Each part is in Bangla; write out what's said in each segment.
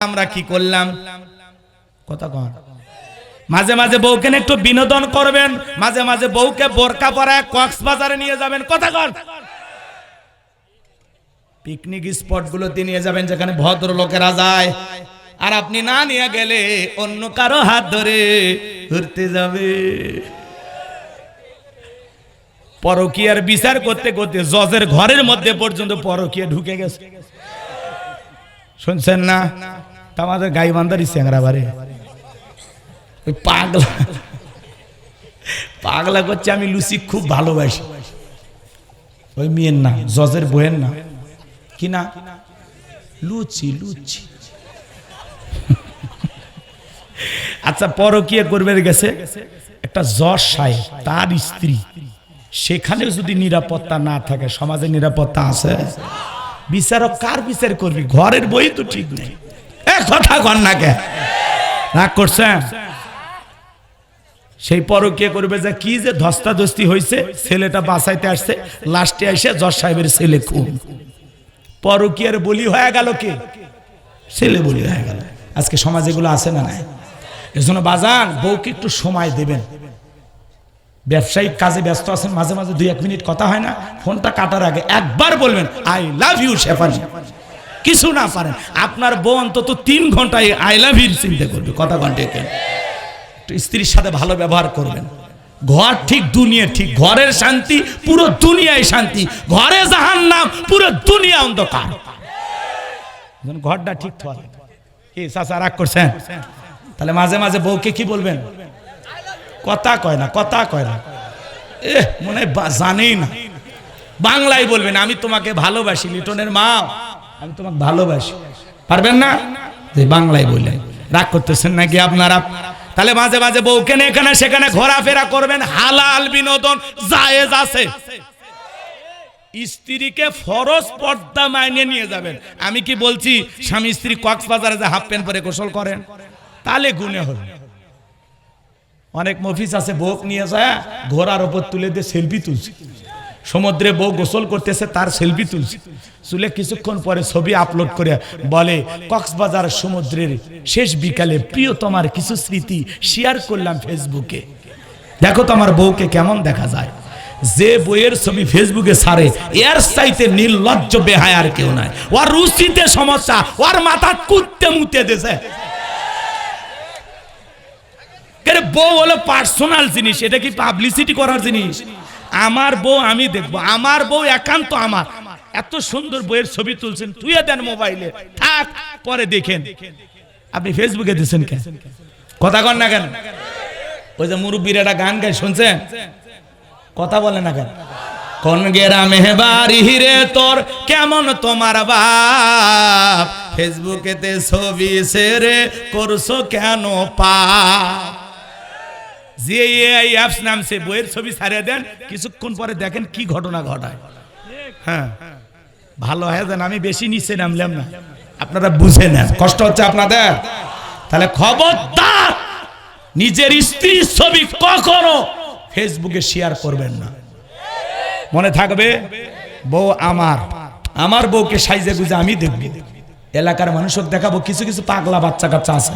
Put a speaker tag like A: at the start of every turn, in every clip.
A: আমরা কি করলাম? কথা কন। মাঝে মাঝে বউকে একটু বিনোদন করবেন, মাঝে মাঝে বউকে বোরকা পরায় কক্সবাজারে নিয়ে যাবেন। কথা কন। পিকনিক স্পট গুলোতে নিয়ে যাবেন যেখানে ভদ্র লোকেরা যায়। আর আপনি না নিয়ে গেলে অন্য কারও হাত ধরে ঘুরতে যাবে। পরকিয়ার বিচার করতে করতে জজের ঘরের মধ্যে পর্যন্ত পরকিয়া ঢুকে গেছে। শুনছেন না? আমাদের গাই বান্দারি স্যাংরা বারে ওই পাগলা। পাগলা করছে, আমি লুচি খুব ভালোবাসি। ওই মেয়ের না জজের বইয়ের না কি না? লুচি লুচি। আচ্ছা পরকিয়া করবে গেছে। একটা জজ সাহেব, তার স্ত্রী। সেখানে যদি নিরাপত্তা না থাকে, সমাজে নিরাপত্তা আছে? বিচারক কার বিচার করবি? ঘরের বই তো ঠিক নেই। কথা কন না কে? রাগ করছেন? সেই পরকিয়া করবে যে কি যে ধস্তাধস্তি হয়েছে ছেলেটা বাঁচাইতে আসছে লাস্টে জজ সাহেবের ছেলে খুব পরকিয়ার বলি হয়ে গেল কে? ছেলে বলি হয়ে গেল। আজকে সমাজ এগুলো আছে না নাই? এর জন্য বাজান, বউকে একটু সময় দেবেন। ব্যবসায়িক কাজে ব্যস্ত আছেন, মাঝে মাঝে দুই এক মিনিট কথা হয় না, ফোনটা কাটার আগে একবার বলবেন, আই লাভ ইউ শেফানি কিছু না পারেন। আপনার বউ অন্তত তিন ঘন্টায় আই লাভ ইউ চিন্তা করবে। কথা ঘণ্টা একটু স্ত্রীর সাথে ভালো ব্যবহার করবেন। ঘর ঠিক, দুনিয়া ঠিক। ঘরের শান্তি, পুরো দুনিয়ায় শান্তি। ঘরে জাহান নাম পুরো দুনিয়া অন্ধকার। ঘরটা ঠিক থাকে। কি চাচা রাগ করছেন? তাহলে মাঝে মাঝে বউকে কি বলবেন? কথা কয় না, কথা কয় না। এ মনে জানেই না। বাংলায় বলবেন, আমি তোমাকে ভালোবাসি, লিটনের মা। আমি তোমাকে ভালোবাসি। পারবেন না? যে বাংলায় বললেন রাগ করতেছেন নাকি আপনারা? তাহলে মাঝে মাঝে বউকে এখানে সেখানে ঘোরাফেরা করবেন। হালাল বিনোদন জায়েজ আছে। স্ত্রীকে ফরজ পর্দা মাইনে নিয়ে যাবেন। আমি কি বলছি, স্বামী স্ত্রী কক্সবাজারে যে হাফ প্যান্ট পরে গোসল করেন? তাহলে গুনে হল অনেক মফিস আছে বোক নিয়ে যায়, ঘোড়ার ওপর তুলে দিয়ে সেলফি তুলছে। সমুদ্রে বউ গোসল করতেছে, তার সেলফি তুলছে। তুলে কিছুক্ষণ পরে ছবি আপলোড করে বলে, কক্সবাজার সমুদ্রের শেষ বিকালে প্রিয় তোমার কিছু স্মৃতি শেয়ার করলাম ফেসবুকে দেখো তোমার বউকে কেমন দেখা যায়। যে বইয়ের ছবি ফেসবুকে সারে এর চাইতে নির্লজ্জ বেহায় আর কেউ নাই। ওর রুচিতে সমস্যা, ওর মাথা কুত্তে মুতে দেছে। বউ হলো পার্সোনাল জিনিস, এটা কি পাবলিসিটি করার জিনিস? আমার বউ আমি দেখব। আমার বউ একান্ত আমার। এত সুন্দর বইয়ের ছবি তুলছেন। তুইও দেন মোবাইলে। থাক, পরে দেখেন। আপনি ফেসবুকে দিচ্ছেন কেন কথা কন না কেন? ওই যে মুরব্বীর একটা গান গায়, শুনছেন? কথা বলে না কেন? কোন গেরামে বাড়ি রে তোর, কেমন তোমার বাপ? ফেসবুকেতে ছবি সেরে করছ কেন পা যে এই অ্যাপস নামছে বইয়ের ছবি ছাড়িয়ে দেন, কিছুক্ষণ পরে দেখেন কি ঘটনা ঘটায়। হ্যাঁ ভালো হয়ে যান, আমি বেশি নিচে নামলাম না। আপনারা বুঝে নেন, কষ্ট হচ্ছে আপনাদের? তাহলে খবরদার নিজের স্ত্রীর ছবি কখনো ফেসবুকে শেয়ার করবেন না। মনে থাকবে, বউ আমার আমার বউকে সাইজে গুজে আমি দেখবি। এলাকার মানুষক দেখাবো, কিছু কিছু পাগলা বাচ্চা কাচ্চা আছে।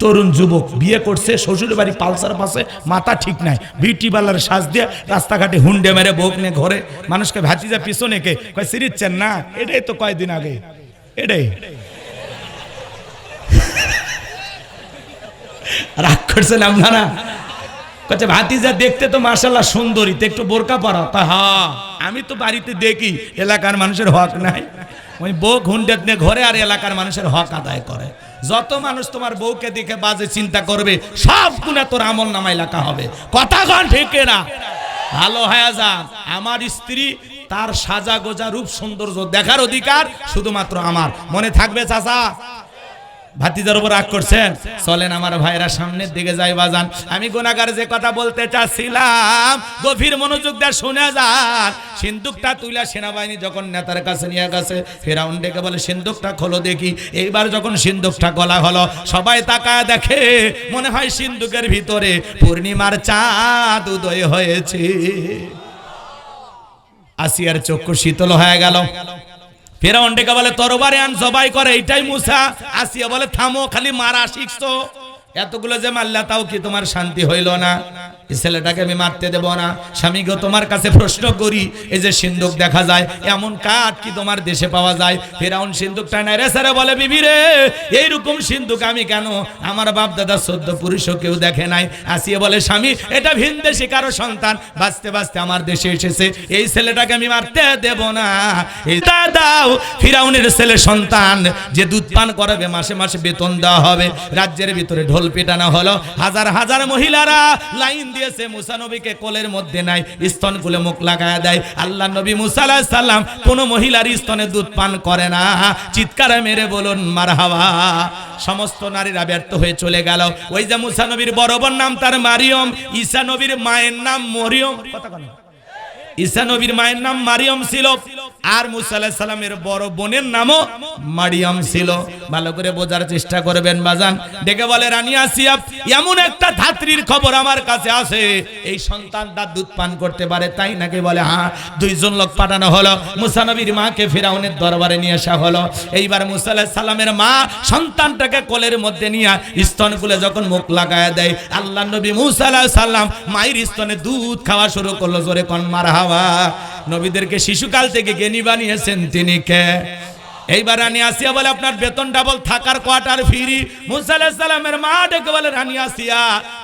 A: তরুণ যুবক বিয়ে করছে, শ্বশুর বাড়ি পালসার পাশে, মাথা ঠিক নাই। বিউটি পার্লার সাজ দিয়ে রাস্তাঘাটে হুন্ডে মেরে বউক নিয়ে ঘরে। মানুষকে ভাতিজা পিছনে কে? কয় সিরিচ্ছেন না? এটাই তো কয়দিন আগে। এটাই। রাগ করছেন আপনারা? কচ্ছে, ভাতিজা দেখতে তো মার্শাল্লাহ সুন্দরী, তো একটু বোরকা পরা তা হ্যাঁ আমি তো বাড়িতে দেখি, এলাকার মানুষের হক নাই। ওই বউ ঘুন্ডেত নিয়ে ঘরে আর এলাকার মানুষের হক আদায় করে। যত মানুষ তোমার বউকে দেখে বাজে চিন্তা করবে, সব গুণে তোর আমল নামাই লেখা হবে। কথা কন ঠিক না ভালো হয়ে যান। আমার স্ত্রী তার সাজা গোজা রূপ সৌন্দর্য দেখার অধিকার শুধুমাত্র আমার। মনে থাকবে চাচা? ভাতিজার উপর রাগ করছেন? চলেন আমার ভাইরা সামনের দিকে যাই বাজান। আমি গোনাগার যে কথা বলতে চাচ্ছিলাম, গভীর মনোযোগ দিয়ে শুনে যান। সিন্ধুকটা তুইলা সেনাবাহিনী যখন নেতার কাছে নিয়ে গেছে, ফেরাউন ডেকে বলে, সিন্ধুকটা খোলো দেখি। এইবার যখন সিন্ধুকটা গলা হলো, সবাই তাকায় দেখে, মনে হয় সিন্ধুকের ভিতরে পূর্ণিমার চাঁদ উদয় হয়েছে। আসিয়ার চক্ষু শীতল হয়ে গেল। ফেরাউন ডেকে বলে, তরবারে আন, জবাই করে। এইটাই মুসা। আসিয়া বলে, থামো, খালি মারা শিখছো। এতগুলো যে মাল্লা তাও কি তোমার শান্তি হইল না? ছেলেটাকে আমি মারতে দেব না। স্বামী গো, তোমার কাছে প্রশ্ন করি, এই যে সিন্ধুক দেখা যায়, এমন কাঠ কি তোমার দেশে পাওয়া যায়? ফেরাউন সিন্ধুকটা নাই রে স্যারে বলে, বিবি রে, এইরকম সিন্ধুক আমি কেন? আমার বাপ দাদা সদ্য পুরুষও কেউ দেখে নাই। আসিয়ে বলে, স্বামী, এটা ভিন দেশে কারও সন্তান। বাঁচতে বাঁচতে আমার দেশে এসেছে। এই ছেলেটাকে আমি মারতে দেব না। দাদাও ফিরাউনের ছেলে সন্তান, যে দুধ পান করাবে, মাসে মাসে বেতন দেওয়া হবে। রাজ্যের ভিতরে ঢোল পেটানো হলো। হাজার হাজার মহিলারা লাইন দিয়েছে, মুসা নবীকে কোলের মধ্যে নাই স্তন খুলে মুখ লাগায় দেয়। আল্লাহ নবী মুসা আলাইহিস সালাম কোন মহিলার স্তনে দুধ পান করে না। চিৎকারে মেরে বলুন, মারহাবা। সমস্ত নারীরা ব্যর্থ হয়ে চলে গেল। ওই যে মুসা নবীর বড় নাম তার মারিয়ম, ঈসা নবীর মায়ের নাম মরিয়ম। কথা কেন। ঈসা নবীর মায়ের নাম মারিয়ম ছিল। আর মুসা সালামের বড় বোনের নামও মারিয়ম ছিল। ভালো করে বোঝার চেষ্টা করবেন বাজান। ডেকে বলে, রানী আসিয়া এমন একটা ধাত্রীর খবর আমার কাছে আছে। এই সন্তানটা দুধ পান করতে পারে, তাই নাকি বলে হ্যাঁ দুইজন লোক পাঠানো হলো। মুসা নবীর মাকে ফিরাউনের দরবারে নিয়ে আসা হলো। এইবার মুসা সালামের মা সন্তানটাকে কোলের মধ্যে নিয়ে স্তন খুলে যখন মুখ লাগায় দেয়, আল্লাহ নবী মুসা সালাম মায়ের স্তনে দুধ খাওয়া শুরু করল, জোরে কোন মার হাওয়া নবীদেরকে শিশুকাল থেকে জ্ঞানী বানিয়েছেন তিনি কে? এইবার রানী আসিয়া বলে, আপনার বেতন ডাবল থাকার কোয়ার্টার ফিরি মুসা আলাইহিস সালামের মা ডেকে বলে, রানী আসিয়া,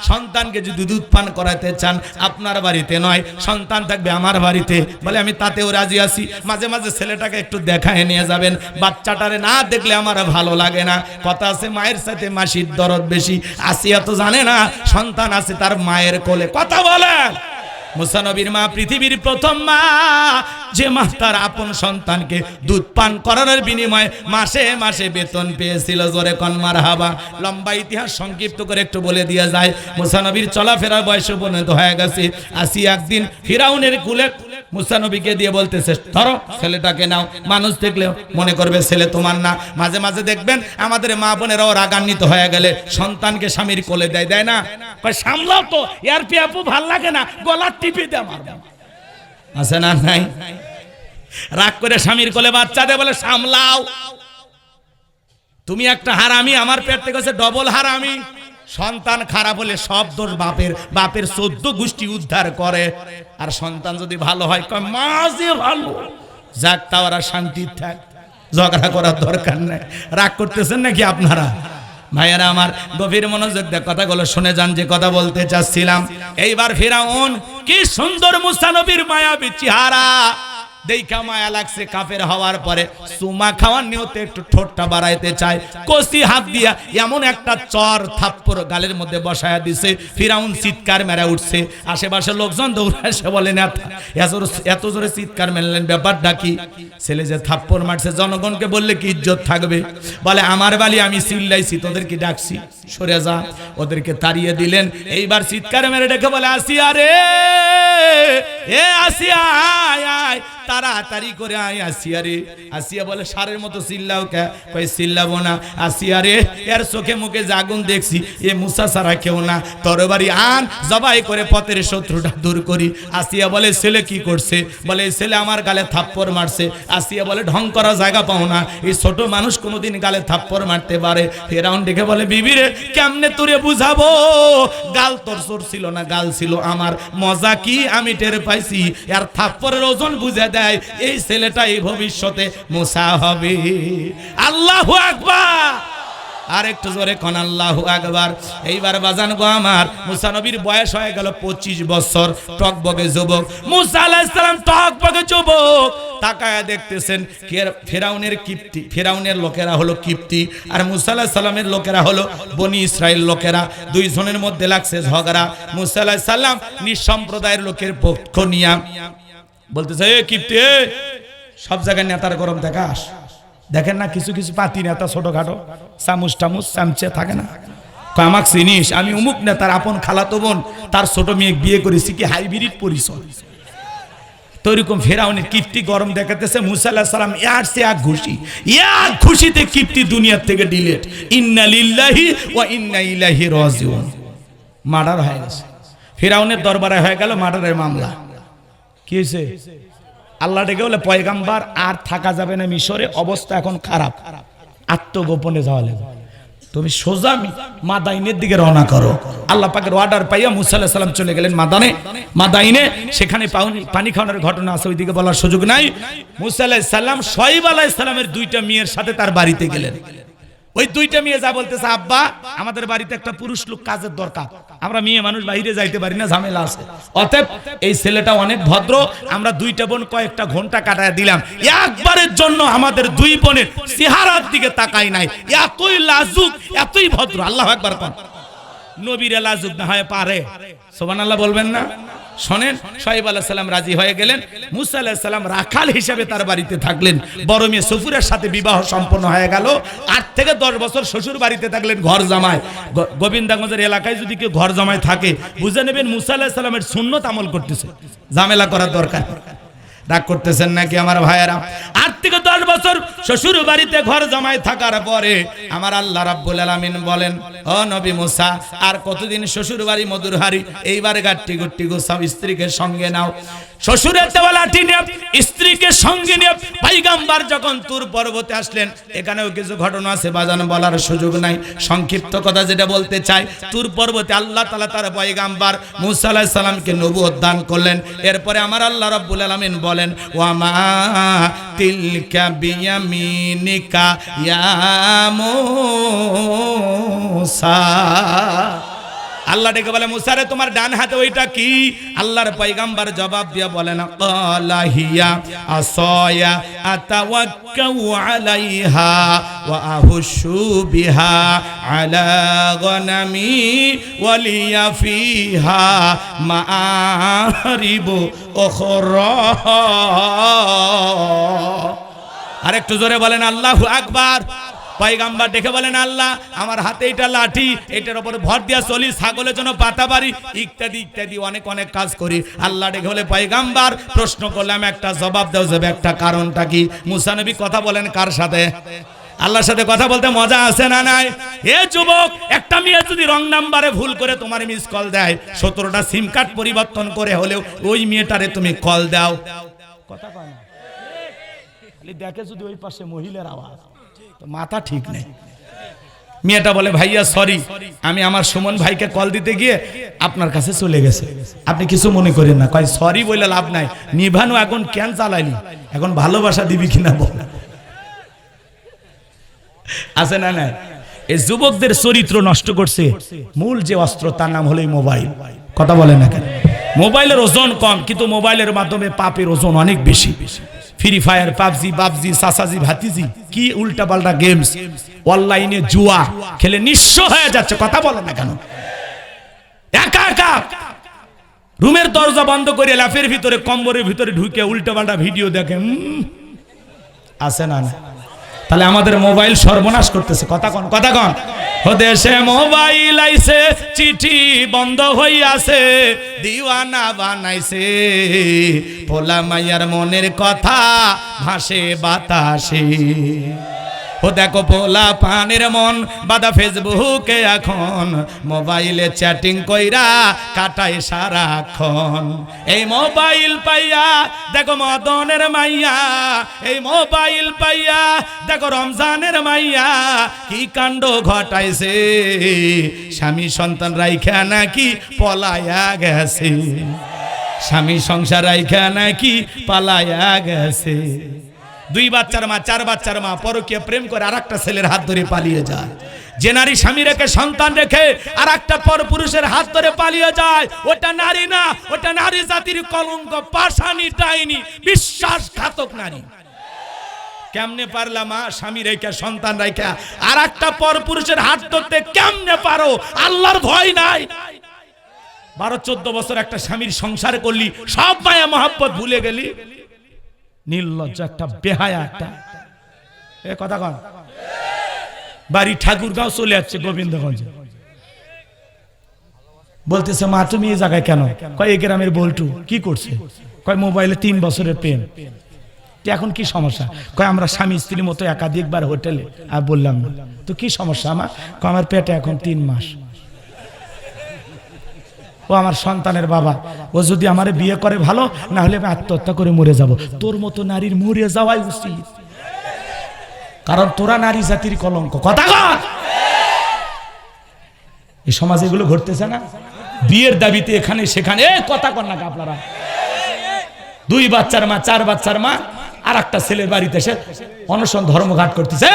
A: সন্তানকে যদি দুধ পান করাতে চান, আপনার বাড়িতে নয়, সন্তান থাকবে আমার বাড়িতে। বলে, আমি তাতেও রাজি আছি। মাঝে মাঝে ছেলেটাকে একটু দেখায় নিয়ে যাবেন। বাচ্চাটারে না দেখলে আমার ভালো লাগে না। কথা আছে মায়ের সাথে মাসির দরদ বেশি। আসিয়া তো জানে না, সন্তান আছে তার মায়ের কোলে। কথা বলেন! মুসানবীর মা পৃথিবীর প্রথম মা, যে মা তার আপন সন্তানকে দুধ পান করানোর বিনিময়ে মাসে মাসে বেতন পেয়েছিল। জোরে কনমার হাবা লম্বা ইতিহাস সংক্ষিপ্ত করে একটু বলে দিয়ে যায়, মুসানবীর চলাফেরার বয়স উপনীত হয়ে গেছে। আসি একদিন ফিরাউনের কুলে মুসানবীকে দিয়ে বলতেছে, ধরো ছেলেটাকে নাও। মানুষ দেখলে মনে করবে ছেলে তোমার না। মাঝে মাঝে দেখবেন আমাদের মা বোনেরাও রাগান্বিত হয়ে গেলে সন্তানকে স্বামীর কোলে দেয় দেয় না? কয়, সামলাও তো এর পেয়াপু ভালো লাগে না, গলার টিপি দে আমার। আছে না নাই? রাগ করে স্বামীর কোলে বাচ্চা দে বলে, সামলাও। তুমি একটা হারামি, আমার পেট থেকে ডবল হারামি। সন্তান খারাপ হলে সব দোষ বাপের বাপের চোদ্দ গোষ্ঠী উদ্ধার করে। আর সন্তান যদি ভালো হয়, কয়, মা যে ভালো। যাক তাওরা শান্তি থাক। ঝগড়া করার দরকার নেই। রাগ করতেছেন নাকি আপনারা? ভাইয়ারা আমার গভীর মনোযোগ দিয়ে কথাগুলো শুনে যান, যে কথা বলতে চাচ্ছিলাম। এইবার ফিরাউন, কি সুন্দর মুসানবীর মায়াবী চেহারা। দেখা মায়া লাগছে কাফের হওয়ার পরে। সুমা খাওয়ার নিয়তে একটু ঠোঁটটা বাড়াইতে চায়। কষি হাত দিয়া এমন একটা চর থাপ্পর গালের মধ্যে বসায়া দিছে। ফিরাউন চিৎকার মেরা উঠছে। আশেপাশে লোকজন দৌড়ে এসে বলেন এত জোরে- চিৎকার মেললেন ব্যাপারটা কি? ছেলে যে থাপ্পর মারছে, জনগণকে বললে কি ইজ্জত থাকবে? বলে, আমার বালি আমি চিল্লাইছি, তোদের কি ডাকছি? সরে যা। ওদেরকে তাড়িয়ে দিলেন। এইবার চিৎকার মেরে ডেকে বলে, আসিয়া রে, এ আসিয়া, আয় আয়, তাড়াতাড়ি করে আয়, আসিয়া রে। আসিয়া বলে, সারের মতো চিল্লাও কে? কই চিল্লাবো না। আসিয়া রে, এর চোখে মুখে জাগুন দেখছি, এ মুসা সারা কেউ না। তরবারি আন, জবাই করে পথের শত্রুটা দূর করি। আসিয়া বলে, ছেলে কি করছে? বলে ছেলে আমার গালে থাপ্পড় মারছে। আসিয়া বলে, ঢং করা জায়গা পাও না। এই ছোট মানুষ কোনোদিন গালে থাপ্পড় মারতে পারে। ফেরাউন ডেকে বলে বিবিরে কেমনে তুরে বুঝাবো? গাল তোর সর ছিল না, গাল ছিল আমার। মজা কি? আমি টের পাইছি। আর থাপ্পরের ওজন বুঝে দেয়, এই ছেলেটা এই ভবিষ্যতে মোসা হবে আল্লাহ আকবার! আর একটু জোরে কন আল্লাহ আকবার। এইবার বাজান গো আমার, মুসা নবীর বয়স হয়ে গেল পঁচিশ বছর, টকবগে যুবক। মুসা আলাইহিস সালাম টকবগে যুবক। তাকায় দেখতেছেন ফেরাউনের কিপ্তি ফেরাউনের লোকেরা হলো কিপ্তি আর মুসা আলাইহিস সালামের লোকেরা হলো বনি ইসরায়েল লোকেরা। দুইজনের মধ্যে লাগছে ঝগড়া। মুসা আলাইহিস সালাম নিঃসম্প্রদায়ের লোকের পক্ষ নিয়া বলতেছে, এ কিপ্তি সব জায়গায় নেতার গরম দেখাস। দেখেন না, কিছু কিছু পাতি নেতা ছোটখাটো, চামুচ টামুচ, চামচে থাকে না। আমাক চিনিস? আমি উমুক নেতার আপন খালাতো বোন, তার ছোট মেয়ে বিয়ে করেছি কি হাইব্রিড পরিচয়? ফেরাউনের গরম দেখাতেছে সে দুনিয়ার থেকে ডিলেট। ওয়া ইন্না রাজিউন। মার্ডার হয়ে গেছে। ফেরাউনের দরবারে হয়ে গেল মার্ডারের মামলা। কি হয়েছে? আল্লাহ ডেকে বলে, পয়গাম্বার, আর থাকা যাবে না মিশরে, অবস্থা এখন খারাপ। আত্মগোপনে যাওয়া তুমি সোজা মাদাইনের দিকে রওনা করো। আল্লাহ পাকের অর্ডার পাইয়া মুসা আলাহ সাল্লাম চলে গেলেন মাদানে। মাদাইনে সেখানে পানি খাওয়ানোর ঘটনা আছে, ওইদিকে বলার সুযোগ নাই। মুসা আলাহিসাল্লামের আলাইহিস সালামের দুইটা মেয়ের সাথে তার বাড়িতে গেলেন। ওই দুইটা মেয়ে যা বলতেছে, আব্বা, আমাদের বাড়িতে একটা পুরুষ লোক কাজের দরকার। আমরা মেয়ে মানুষ বাইরে যাইতে পারি না, ঝামেলা আছে। অতএব এই ছেলেটা অনেক ভদ্র, আমরা দুইটা বোন কয়েকটা ঘণ্টা কাটায় দিলাম। একবারের জন্য আমাদের দুই বোনের চেহারার দিকে তাকাই নাই। এতই লাজুক, এতই ভদ্র। আল্লাহ একবার পান নবীরা লাজুক না হয় পারে। সোবান আল্লাহ বলবেন না? শোনেন, সাহেব আল্লাহ সাল্লাম রাজি হয়ে গেলেন। মুসা আল্লাহ সাল্লাম রাখাল হিসাবে তার বাড়িতে থাকলেন। বড় মেয়ে সফুরের সাথে বিবাহ সম্পন্ন হয়ে গেল। আট থেকে দশ বছর শ্বশুর বাড়িতে থাকলেন ঘর জামায়। গোবিন্দাগঞ্জের এলাকায় যদি কেউ ঘর জামায় থাকে, বুঝে নেবেন মুসা আল্লাহ সাল্লামের শূন্য আমল করতেছে। ঝামেলা করার দরকার। রাগ করতেছেন নাকি আমার ভাইয়েরা? আট থেকে দশ বছর শ্বশুর বাড়িতে ঘর জমায় থাকার পরে আমার আল্লাহ রাব্বুল আলামিন বলেন, ও নবী মুসা, আর কতদিন শ্বশুর বাড়ি মধুর হারি এইবার গাট্টি গুট্টি গোসাও স্ত্রীকে সঙ্গে নাও। শ্বশুরের দেওয়া লাঠি নিয়ে, স্ত্রীকে সঙ্গে নিয়ে পাইগাম্বার যখন তুর পর্বতে আসলেন, এখানেও কিছু ঘটনা আছে, বাজানো বলার সুযোগ নাই। সংক্ষিপ্ত কথা যেটা বলতে চাই, তুর পর্বতে আল্লাহ তালা তার পয়গাম্বার মুসা আলাইহিস সালামকে নবুয়ত দান করলেন। এরপরে আমার আল্লাহ রাব্বুল আলামিন বলেন ওয়ামা তিলকা বিয়ামিনিকা ইয়া মুসা। আল্লাহ ডেকে বলে মুসারে তোমার ডান হাতে ওইটা কি? আল্লাহর পয়গাম্বার জবাব দিয়া বলেন কলাহিয়া আসয়া আতাওয়াক্কাউ আলাইহা ওয়া আহুশু বিহা আলা গনামি ওয়ালিয়া ফিহা মাআরিবু উখরা। আর একটু জোরে বলেন, আল্লাহু আকবার। পয়গাম্বার দেখে বলেন, আল্লাহ, আমার হাতে এটা লাঠি, এটার উপর ভর দিয়া চলি, ছাগলের জন্য পাতা বাড়ি। ইত্যাদি ইত্যাদি, অনেক অনেক কাজ করি। আল্লাহ ডেকে বলে, পয়গাম্বার, প্রশ্ন করলাম, একটা জবাব দেওয়া যাবে একটা কারণটা কি? মুসানবী কথা বলেন, কার সাথে? আল্লাহর সাথে কথা বলতে মজা আছে না নাই? এ যুবক, একটা মেয়ে যদি রং নাম্বারে ভুল করে তোমার মিস কল দেয়, সতেরোটা সিম কার্ড পরিবর্তন করে হলেও ওই মেয়েটারে তুমি কল দাও। কথা কয় না। দেখে যদি ওই পাশে মহিলার আওয়াজ। মাথা ঠিক নেই। মেয়েটা বলে, ভাইয়া সরি আমি আমার সুমন ভাইকে কল দিতে গিয়ে আপনার কাছে চলে গেছে। আপনি কিছু মনে করেন না। কয় সরি বলে লাভ নাই। নিভানো এখন কেন চালাইলি এখন ভালোবাসা দিবি কিনা বল? আছে না না এই যুবকদের চরিত্র নষ্ট করছে। মূল যে অস্ত্র, তার নাম হলো মোবাইল। কথা বলে না কেন? মোবাইলের ওজন কম, কিন্তু মোবাইলের মাধ্যমে পাপের ওজন অনেক বেশি বেশি। ফ্রি ফায়ার পাবজি বাবজি সাসাজি ভাতিজি কি উল্টা পাল্টা গেমস অনলাইনে জুয়া খেলে নিঃস্ব হয়ে যাচ্ছে কথা বলে না কেন? একা একা। রুমের দরজা বন্ধ করে লাফের ভিতরে কম্বরের ভিতরে ঢুকে উল্টা পাল্টা ভিডিও দেখে উম, আছে না না? তাহলে আমাদের মোবাইল সর্বনাশ করতেছে কথা কন কথা কন। দেশে মোবাইল আইছে চিঠি বন্ধ হইয়াছে দিওয়ানা বানাইছে। পোলা মাইয়ার মনের কথা ভাসে বাতাসে। ও দেখো পোলা পানের মন বাদা ফেসবুকে এখন। মোবাইলে চ্যাটিং কইরা কাটায় সারাক্ষণ। এই মোবাইল পাইয়া, দেখো মদনের মাইয়া। এই মোবাইল পাইয়া, দেখো রমজানের মাইয়া। কি কাণ্ড ঘটাইছে? স্বামী সন্তান রাইখা নাকি পলায়া গেছে? স্বামী সংসার রাইখা নাকি পালায়া গেছে? দুই বাচ্চার মা, চার বাচ্চার মা, পরকীয় প্রেম করে আর একটা ছেলের হাত ধরে পালিয়ে যায়। যে নারী স্বামী রেখে সন্তান রেখে আর একটা পর পুরুষের হাত ধরে পালিয়ে যায়, ওটা নারী না, ওটা নারী জাতির কলঙ্ক পাশানি টাইনি বিশ্বাসঘাতক নারী। কেমনে পারলা মা স্বামী রেখা, সন্তান রেখা আর একটা পর পুরুষের হাত ধরতে কেমনে পারো? আল্লাহর ভয় নাই। বারো, চোদ্দ বছর একটা স্বামীর সংসার করলি, সব মায়া, মহাব্বত ভুলে গেলি। নির্লজ্জ একটা বেহায়া একটা। এ কথা কন। বাড়ি ঠাকুরগাঁও চলে যাচ্ছে গোবিন্দগঞ্জে। বলতেছে, মা, তুমি এই জায়গায় কেন? কয়, এই গ্রামের বল্টু, কি করছে? কয়, মোবাইলে তিন বছরের তো এখন কি সমস্যা? কয়, আমরা স্বামী স্ত্রীর মতো একাধিকবার হোটেলে। আর বললাম তো কি সমস্যা আমার কয়, আমার পেটে এখন তিন মাস। ও আমার সন্তানের বাবা। ও যদি আমার বিয়ে করে ভালো না হলে আমি আত্মহত্যা করে মরে যাব। তোর মতো নারীর মরে যাওয়াই উচিত। কারণ তোরা নারী জাতির কলঙ্ক। কথা এই সমাজে এগুলো ঘটতেছে না? বিয়ের দাবিতে এখানে, সেখানে। কথা কর না আপনারা দুই বাচ্চার মা, চার বাচ্চার মা আর একটা ছেলের বাড়িতে এসে অনশন ধর্মঘাট করতেছে।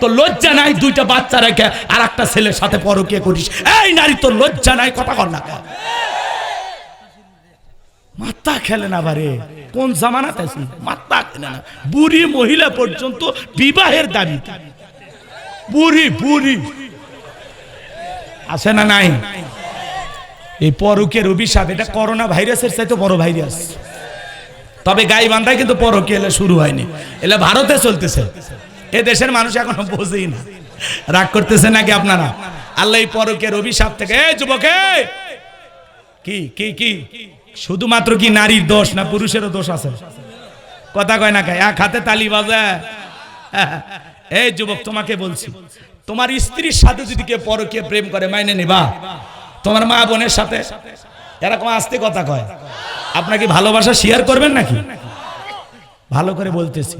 A: তোর লজ্জা নাই দুইটা বাচ্চা রেখে আর একটা ছেলের সাথে পরকিয়া করিস। এই নারী, তোর লজ্জা নাই, কথা কর না? মাত্তা খেলে না বারে। কোন জামানাতে আছি? মাত্তা খেলে না। বুড়ি মহিলা পর্যন্ত বিবাহের দাবি। বুড়ি বুড়ি। আছে না নাই? এই পরকের অভিশাপ, এটা করোনা ভাইরাসের চাইতে বড় ভাইরাস। তবে গাই বান্ধায় কিন্তু পরকে এলে শুরু হয়নি। এলে ভারতে চলতেছে। এ দেশের মানুষ এখনও বোঝেই না। রাগ করতেছে নাকি আপনারা? আল্লাহ পরকের অভিশাপ থেকে যুবকে! কি কি কি? শুধুমাত্র কি নারীর দোষ না পুরুষেরও দোষ আছে? কথা কয় না কে? এক হাতে তালি বাজে। এই যুবক, তোমাকে বলছি, তোমার স্ত্রীর সাথে যদি কে কেউ পরকে প্রেম করে, মাইনে নিবা? তোমার মা বোনের সাথে? এরকম আস্তে কথা কয়। আপনাকে ভালোবাসা শেয়ার করবেন নাকি? ভালো করে বলতেছি,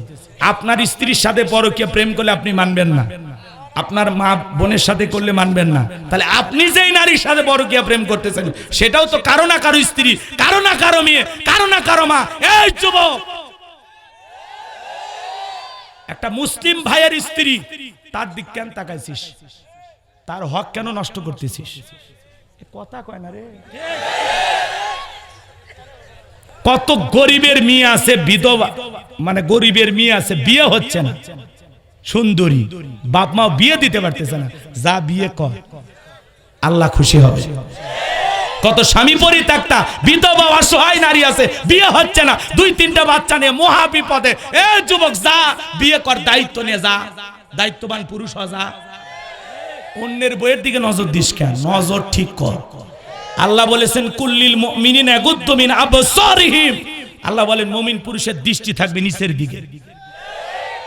A: আপনার স্ত্রীর সাথে পরকীয় প্রেম করলে আপনি মানবেন না। আপনার মা বোনের সাথে করলে মানবেন না। তাহলে আপনি যেই নারীর সাথে পরকীয়া প্রেম করতেছেন, সেটাও তো কারও না কারও স্ত্রী, কারও না কারও মেয়ে, কারও না কারও মা। এই যুবক! একটা মুসলিম ভাইয়ের স্ত্রী, তার দিক কেন তাকাইছিস? তার হক কেন নষ্ট করতেছিস? কথা কয় না রে। কত গরিবের মেয়ে আছে, বিধবা মানে গরিবের মেয়ে আছে, বিয়ে হচ্ছে না। সুন্দরী। বাপ মা বিয়ে দিতে পারতেছে না। যা বিয়ে কর। আল্লাহ খুশি হবে। কত স্বামী পরিত্যক্তা, বিধবা, অসহায় নারী আছে, বিয়ে হচ্ছে না। দুই, তিনটা বাচ্চা নিয়ে মহা বিপদে এ যুবক, যা, বিয়ে কর, দায়িত্ব নিয়ে যা। দায়িত্ববান পুরুষ যা। অন্যের বইয়ের দিকে নজর দিস কেন? নজর ঠিক কর। আল্লাহ বলেছেন, কুল্লিল মুমিনিন ইয়াগুদ্দু মিন আবসারিহিম। আল্লাহ বলেন, মুমিন পুরুষের দৃষ্টি থাকবে নিচের দিকে।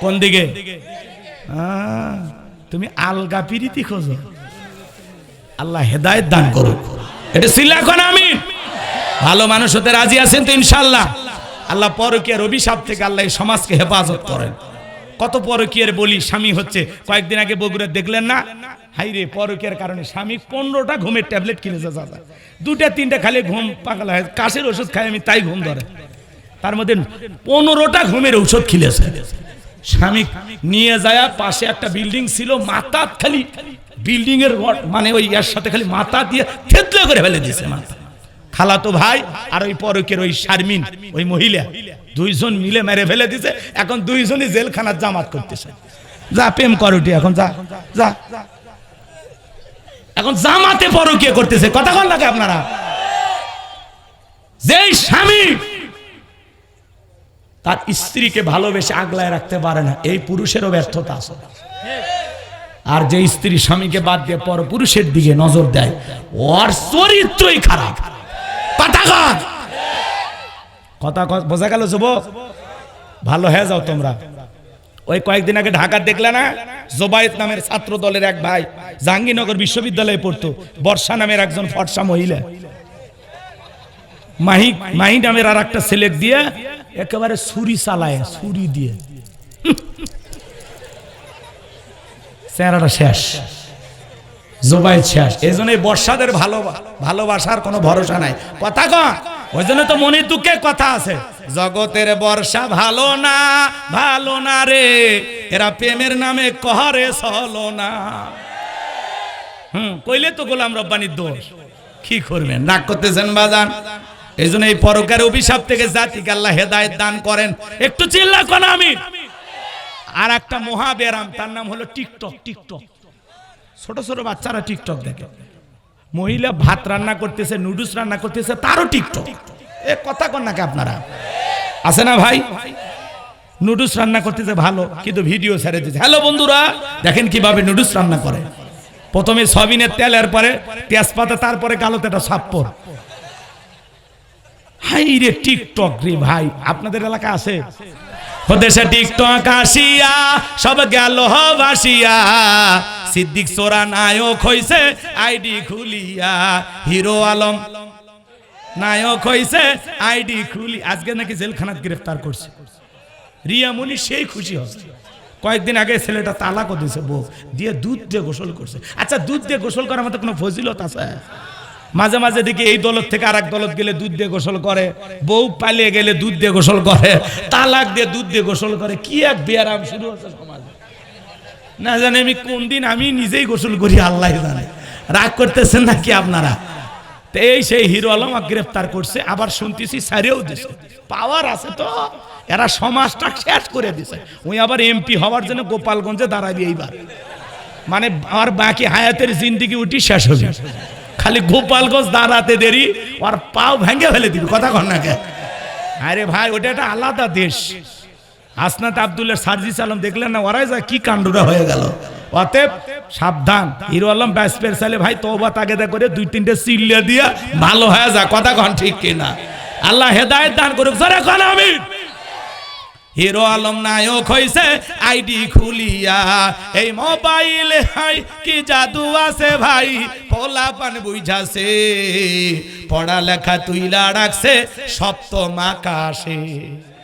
A: কোন দিকে? তুমি আলগা পিরিতি খোঁজো। আল্লাহ হেদায়েত দান করুক। এটা ছিল এখন আমি। ভালো মানুষ হতে রাজি আছেন তো ইনশাল্লাহ আল্লাহ পরকীয়ার অভিশাপ থেকে আল্লাহ এই সমাজকে হেফাজত করেন। কত পরকীয়ার বলি স্বামী হচ্ছে কয়েকদিন আগে বগুড়া দেখলেন না? হাই রে পরকীয়ার কারণে স্বামী পনেরোটা ঘুমের ট্যাবলেট কিনেছে দাদা দুটা তিনটা খালি ঘুম পাগলা হয়। কাশের ওষুধ খাই আমি তাই ঘুম ধরে। তার মধ্যে পনেরোটা ঘুমের ঔষধ খিলেছে। স্বামী নিয়ে যায়, পাশে একটা বিল্ডিং ছিল, মাথা খালি। বিল্ডিং এর মানে ওই এর সাথে খালি মাথা দিয়ে থেতলে করে ফেলে দিয়েছে মাথা। খালাতো ভাই আর ওই পরকের ওই শারমিন, ওই মহিলা, দুইজন মিলে মেরে ফেলে দিছে এখন দুইজনই জেলখানার জামাত করতেছে যা, প্রেম করুটি এখন, যা যা। এখন জামাতে পরকিয়া করতেছে। কথা কন লাগে আপনারা? যেই স্বামী তার স্ত্রীকে ভালোবেসে আগলায় রাখতে পারে না। এই পুরুষেরও ব্যর্থতা আছে। আর যে স্ত্রী স্বামীকে বাদ দিয়ে পর পুরুষের দিকে নজর দেয়, ওর চরিত্রই খারাপ। কথা কথা বোঝা গেল ভালো হয়ে যাও তোমরা। ওই কয়েকদিন আগে ঢাকা দেখলে না? জোবায়েত নামের ছাত্র দলের এক ভাই জাহাঙ্গীরনগর বিশ্ববিদ্যালয়ে পড়তো। বর্ষা নামের একজন ফর্সা মহিলা। মাহি মাহি নামের আর একটা ছেলে দিয়ে একেবারে ছুরি চালায়, ছুরি দিয়ে। চেহারাটা শেষ। শেষ। এই বর্ষাদের ভালো ভালোবাসার কোনো ভরসা নাই। কথা কন ওই জন্য তো মনে দুঃখে কথা আছে। জগতের বর্ষা ভালো না ভালো না রে। এরা প্রেমের নামে কহরে চলো না। হুম, কইলে তো গোলাম রব্বানির দোষ। কি করবেন? রাগ করতেছেন বাজান। এই জন্য এই পরকার অভিশাপ থেকে জাতিকে আল্লাহ হেদায়েত দান করেন। একটু চিল্লা কোন আমি আর একটা মহাবেরাম তার নাম হলো টিকটক টিকটক। ছোট ছোট বাচ্চারা টিকটক দেখে। মহিলা ভাত রান্না করতেছে, নুডলস রান্না করতেছে, তারও টিকটক। এ, কথা কন নাকি আপনারা? আছে না ভাই? নুডলস রান্না করতেছে, ভালো, কিন্তু ভিডিও ছেড়ে দিচ্ছে হ্যালো বন্ধুরা, দেখেন কীভাবে নুডলস রান্না করে। প্রথমে সবিনের তেল, এরপরে তেজপাতা, তারপরে কালোতেটা সাপ্পর হাই রে টিকটক রে ভাই, আপনাদের এলাকা আছে? দেশে টিকটক আসিয়া, সব গেল ভাসিয়া সিদ্দিক সোরা নায়ক হইছে, আইডি খুলিয়া। হিরো আলম নায়ক হইছে, আইডি খুলি আজকে নাকি জেলখানাত গ্রেফতার করছে। রিয়ামণি সেই খুশি হচ্ছে। কয়েকদিন আগে ছেলেটা তালাকও দিয়েছে বউ, দিয়ে দুধ দিয়ে গোসল করছে। আচ্ছা দুধ দিয়ে গোসল করার মতো কোনো ফজিলত আছে? মাঝে মাঝে দেখি এই দলত থেকে আর এক দলত গেলে দুধ দিয়ে গোসল করে। বউ পালিয়ে গেলে দুধ দিয়ে গোসল করে, তালাক দিয়ে দুধ দিয়ে গোসল করে। কি এক বিয়ারাম শুরু হচ্ছে সমাজে। না জানি আমি কোন দিন আমি নিজেই গোসল করি, আল্লাহ জানে। রাগ করতেছেন নাকি আপনারা? তো এই সেই হিরো আলম গ্রেফতার করছে, আবার শুনতেছি সারেও দিছে। পাওয়ার আছে তো, এরা সমাজটা শেষ করে দিছে। ওই আবার এমপি হওয়ার জন্য গোপালগঞ্জে দাঁড়াবি এইবার। মানে আর বাকি হায়াতের জিন্দিগি উঠি শেষ হয়ে হবে। খালি গোপালগঞ্জ দাঁড়াতে দেরি, আর পাও ভেঙে ফেলে দিবি, কথা কর না কে? আরে ভাই, ওটা একটা আলাদা দেশ। হাসনাত আবদুল্লাহ সার্জিস আলম, দেখলেন না ওরাই যা কি কাণ্ডটা হয়ে গেল? অতএব সাবধান, হিরো আলম ব্যাসপের সালে ভাই তোবা তাগেদা করে দুই তিনটে সিল্লিয়া দিয়া ভালো হয়ে যা, কথা কন ঠিক কিনা? আল্লাহ হেদায়েত দান করুক, জোরে কন আমি হিরো আলম নায়ক হইছে, আইডি খুলিয়া। এই মোবাইল হাই, কি জাদু আছে ভাই? পোলা পান বুঝাছে, পড়ালেখা তুইলা রাখছে, সপ্তম আকাশে।